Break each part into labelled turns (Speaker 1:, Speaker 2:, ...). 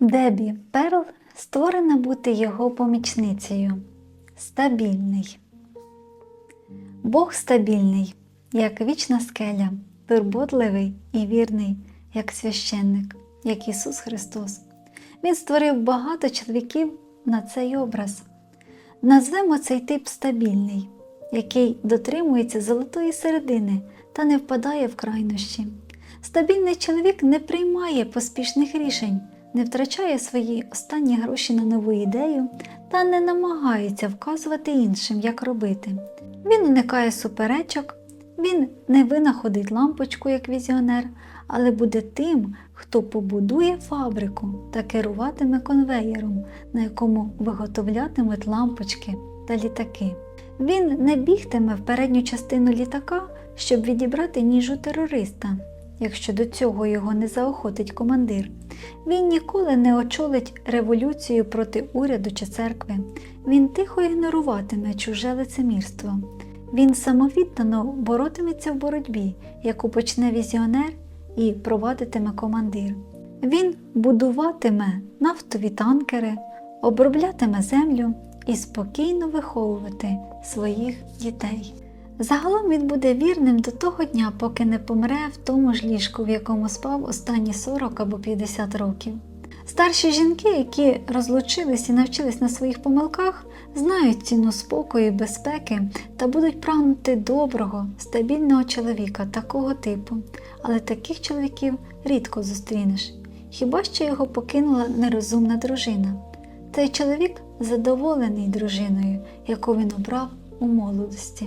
Speaker 1: Дебі Перл створена бути його помічницею. Стабільний. Бог стабільний, як вічна скеля, турботливий і вірний, як священник, як Ісус Христос. Він створив багато чоловіків на цей образ. Назвемо цей тип стабільний, який дотримується золотої середини та не впадає в крайнощі. Стабільний чоловік не приймає поспішних рішень, не втрачає свої останні гроші на нову ідею та не намагається вказувати іншим, як робити. Він уникає суперечок, він не винаходить лампочку як візіонер, але буде тим, хто побудує фабрику та керуватиме конвеєром, на якому виготовлятимуть лампочки та літаки. Він не бігтиме в передню частину літака, щоб відібрати ніж у терориста, якщо до цього його не заохотить командир. Він ніколи не очолить революцію проти уряду чи церкви. Він тихо ігноруватиме чуже лицемірство. Він самовіддано боротиметься в боротьбі, яку почне візіонер і провадитиме командир. Він будуватиме нафтові танкери, оброблятиме землю і спокійно виховувати своїх дітей. Загалом він буде вірним до того дня, поки не помре в тому ж ліжку, в якому спав останні 40 або 50 років. Старші жінки, які розлучились і навчились на своїх помилках, знають ціну спокою і безпеки та будуть прагнути доброго, стабільного чоловіка такого типу, але таких чоловіків рідко зустрінеш. Хіба що його покинула нерозумна дружина? Цей чоловік задоволений дружиною, яку він обрав у молодості.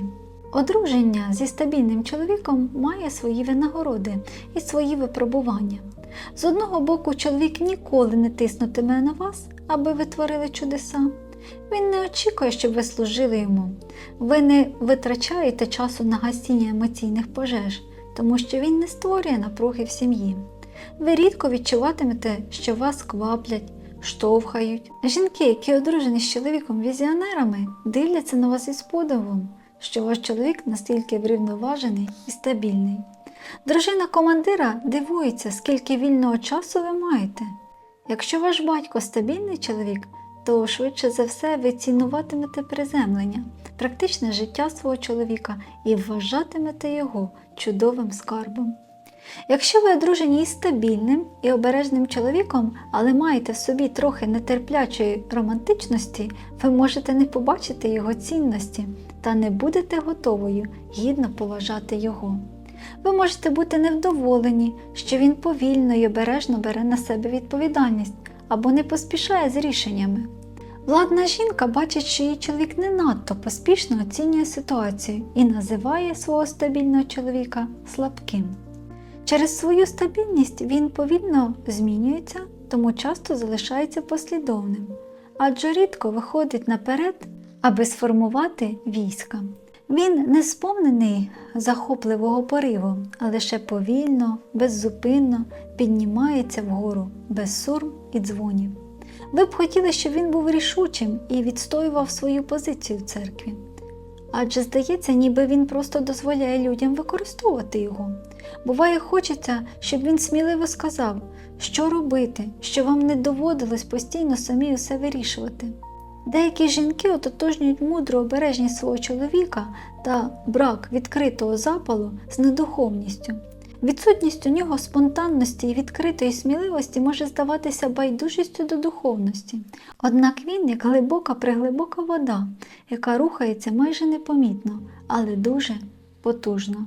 Speaker 1: Одруження зі стабільним чоловіком має свої винагороди і свої випробування. З одного боку, чоловік ніколи не тиснутиме на вас, аби ви творили чудеса. Він не очікує, щоб ви служили йому. Ви не витрачаєте часу на гасіння емоційних пожеж, тому що він не створює напруги в сім'ї. Ви рідко відчуватимете, що вас кваплять, штовхають. Жінки, які одружені з чоловіком-візіонерами, дивляться на вас із подивом, що ваш чоловік настільки врівноважений і стабільний. Дружина командира дивується, скільки вільного часу ви маєте. Якщо ваш батько стабільний чоловік, то швидше за все ви цінуватимете приземлення, практичне життя свого чоловіка і вважатимете його чудовим скарбом. Якщо ви одружені із стабільним і обережним чоловіком, але маєте в собі трохи нетерплячої романтичності, ви можете не побачити його цінності та не будете готовою гідно поважати його. Ви можете бути невдоволені, що він повільно і обережно бере на себе відповідальність або не поспішає з рішеннями. Владна жінка бачить, що її чоловік не надто поспішно оцінює ситуацію і називає свого стабільного чоловіка слабким. Через свою стабільність він повільно змінюється, тому часто залишається послідовним, адже рідко виходить наперед, аби сформувати війська. Він не сповнений захопливого пориву, а лише повільно, беззупинно піднімається вгору, без сурм і дзвонів. Ви б хотіли, щоб він був рішучим і відстоював свою позицію в церкві. Адже здається, ніби він просто дозволяє людям використовувати його. Буває, хочеться, щоб він сміливо сказав, що робити, що вам не доводилось постійно самі усе вирішувати. Деякі жінки ототожнюють мудру обережність свого чоловіка та брак відкритого запалу з недуховністю. Відсутність у нього спонтанності і відкритої сміливості може здаватися байдужістю до духовності. Однак він як глибока приглибока вода, яка рухається майже непомітно, але дуже потужно.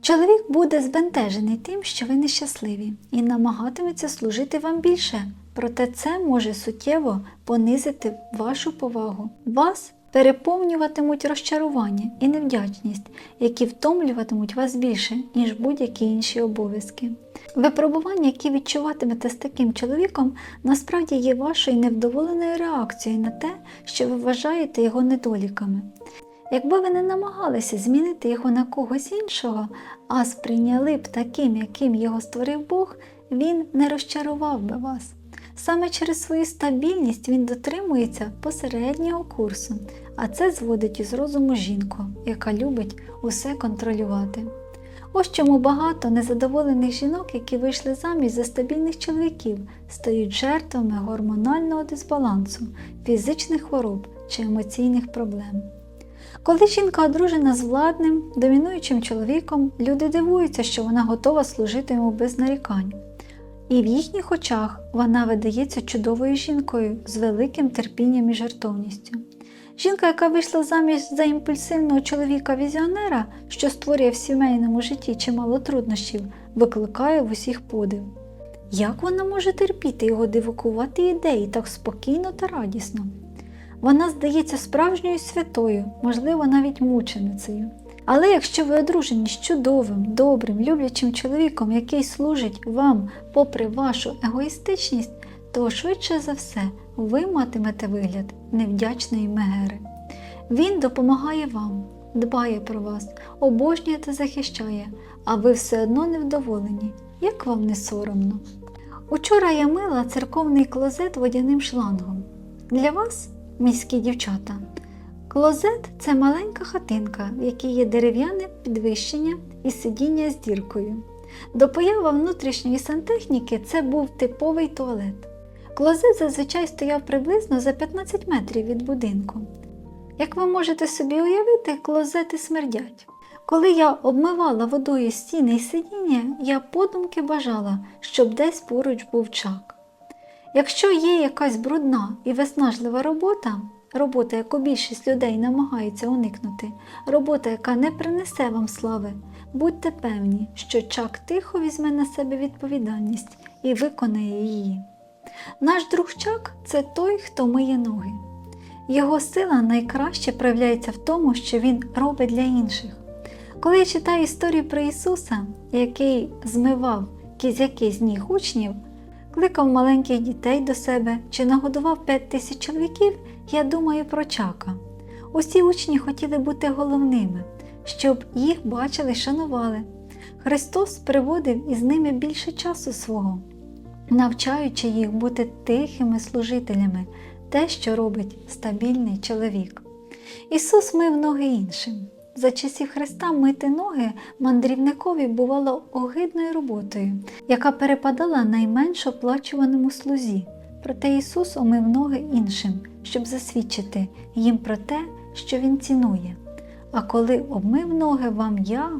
Speaker 1: Чоловік буде збентежений тим, що ви нещасливі, і намагатиметься служити вам більше, проте це може суттєво понизити вашу повагу. Вас переповнюватимуть розчарування і невдячність, які втомлюватимуть вас більше, ніж будь-які інші обов'язки. Випробування, які відчуватимете з таким чоловіком, насправді є вашою невдоволеною реакцією на те, що ви вважаєте його недоліками. Якби ви не намагалися змінити його на когось іншого, а сприйняли б таким, яким його створив Бог, він не розчарував би вас. Саме через свою стабільність він дотримується посереднього курсу, а це зводить із розуму жінку, яка любить усе контролювати. Ось чому багато незадоволених жінок, які вийшли заміж за стабільних чоловіків, стають жертвами гормонального дисбалансу, фізичних хвороб чи емоційних проблем. Коли жінка одружена з владним, домінуючим чоловіком, люди дивуються, що вона готова служити йому без нарікань. І в їхніх очах вона видається чудовою жінкою з великим терпінням і жертовністю. Жінка, яка вийшла заміж за імпульсивного чоловіка-візіонера, що створює в сімейному житті чимало труднощів, викликає в усіх подив. Як вона може терпіти його дивакувати ідеї так спокійно та радісно? Вона здається справжньою святою, можливо, навіть мученицею. Але якщо ви одружені з чудовим, добрим, люблячим чоловіком, який служить вам попри вашу егоїстичність, то швидше за все ви матимете вигляд невдячної мегери. Він допомагає вам, дбає про вас, обожнює та захищає, а ви все одно невдоволені, як вам не соромно. Учора я мила церковний клозет водяним шлангом. Для вас, міські дівчата, клозет це маленька хатинка, в якій є дерев'яне підвищення і сидіння з діркою. До появи внутрішньої сантехніки це був типовий туалет. Клозет зазвичай стояв приблизно за 15 метрів від будинку. Як ви можете собі уявити, клозети смердять. Коли я обмивала водою стіни і сидіння, я подумки бажала, щоб десь поруч був чак. Якщо є якась брудна і виснажлива робота, робота, яку більшість людей намагається уникнути, робота, яка не принесе вам слави, будьте певні, що чак тихо візьме на себе відповідальність і виконає її. Наш друг Чак це той, хто миє ноги. Його сила найкраще проявляється в тому, що він робить для інших. Коли я читаю історію про Ісуса, який змивав кізяки з ніг учнів, кликав маленьких дітей до себе чи нагодував п'ять тисяч чоловіків, я думаю про Чака. Усі учні хотіли бути головними, щоб їх бачили й шанували. Христос приводив із ними більше часу свого, навчаючи їх бути тихими служителями, те, що робить стабільний чоловік. Ісус мив ноги іншим. За часів Христа мити ноги мандрівникові бувало огидною роботою, яка перепадала найменш оплачуваному слузі. Проте Ісус омив ноги іншим, щоб засвідчити їм про те, що Він цінує. А коли обмив ноги вам я,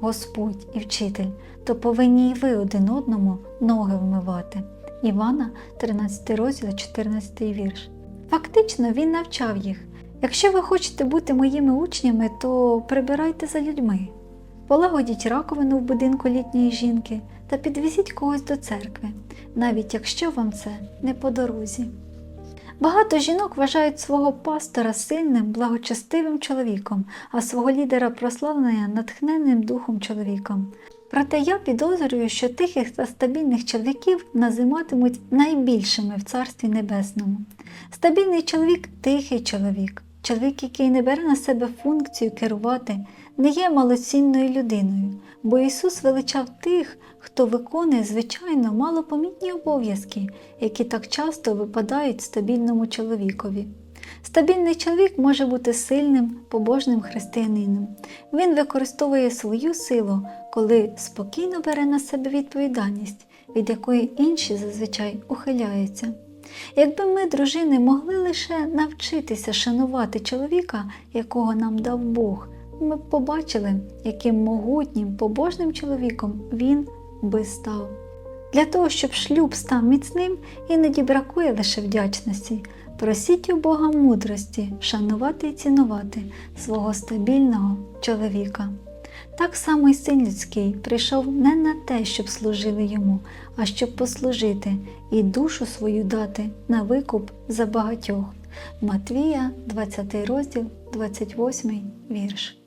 Speaker 1: Господь і вчитель, то повинні й ви один одному ноги вмивати. Івана, 13 розділ, 14 вірш. Фактично він навчав їх. Якщо ви хочете бути моїми учнями, то прибирайте за людьми, полагодіть раковину в будинку літньої жінки та підвезіть когось до церкви, навіть якщо вам це не по дорозі. Багато жінок вважають свого пастора сильним, благочестивим чоловіком, а свого лідера прославлення натхненним духом чоловіком. Проте я підозрюю, що тихих та стабільних чоловіків називатимуть найбільшими в Царстві Небесному. Стабільний чоловік тихий чоловік, чоловік, який не бере на себе функцію керувати, не є малоцінною людиною, бо Ісус величав тих, хто виконує звичайно малопомітні обов'язки, які так часто випадають стабільному чоловікові. Стабільний чоловік може бути сильним, побожним християнином. Він використовує свою силу, коли спокійно бере на себе відповідальність, від якої інші зазвичай ухиляються. Якби ми, дружини, могли лише навчитися шанувати чоловіка, якого нам дав Бог, ми б побачили, яким могутнім, побожним чоловіком він би став. Для того, щоб шлюб став міцним, іноді бракує лише вдячності. Просіть у Бога мудрості шанувати і цінувати свого стабільного чоловіка. Так само й син людський прийшов не на те, щоб служили йому, а щоб послужити і душу свою дати на викуп за багатьох. Матвія, 20 розділ, 28 вірш.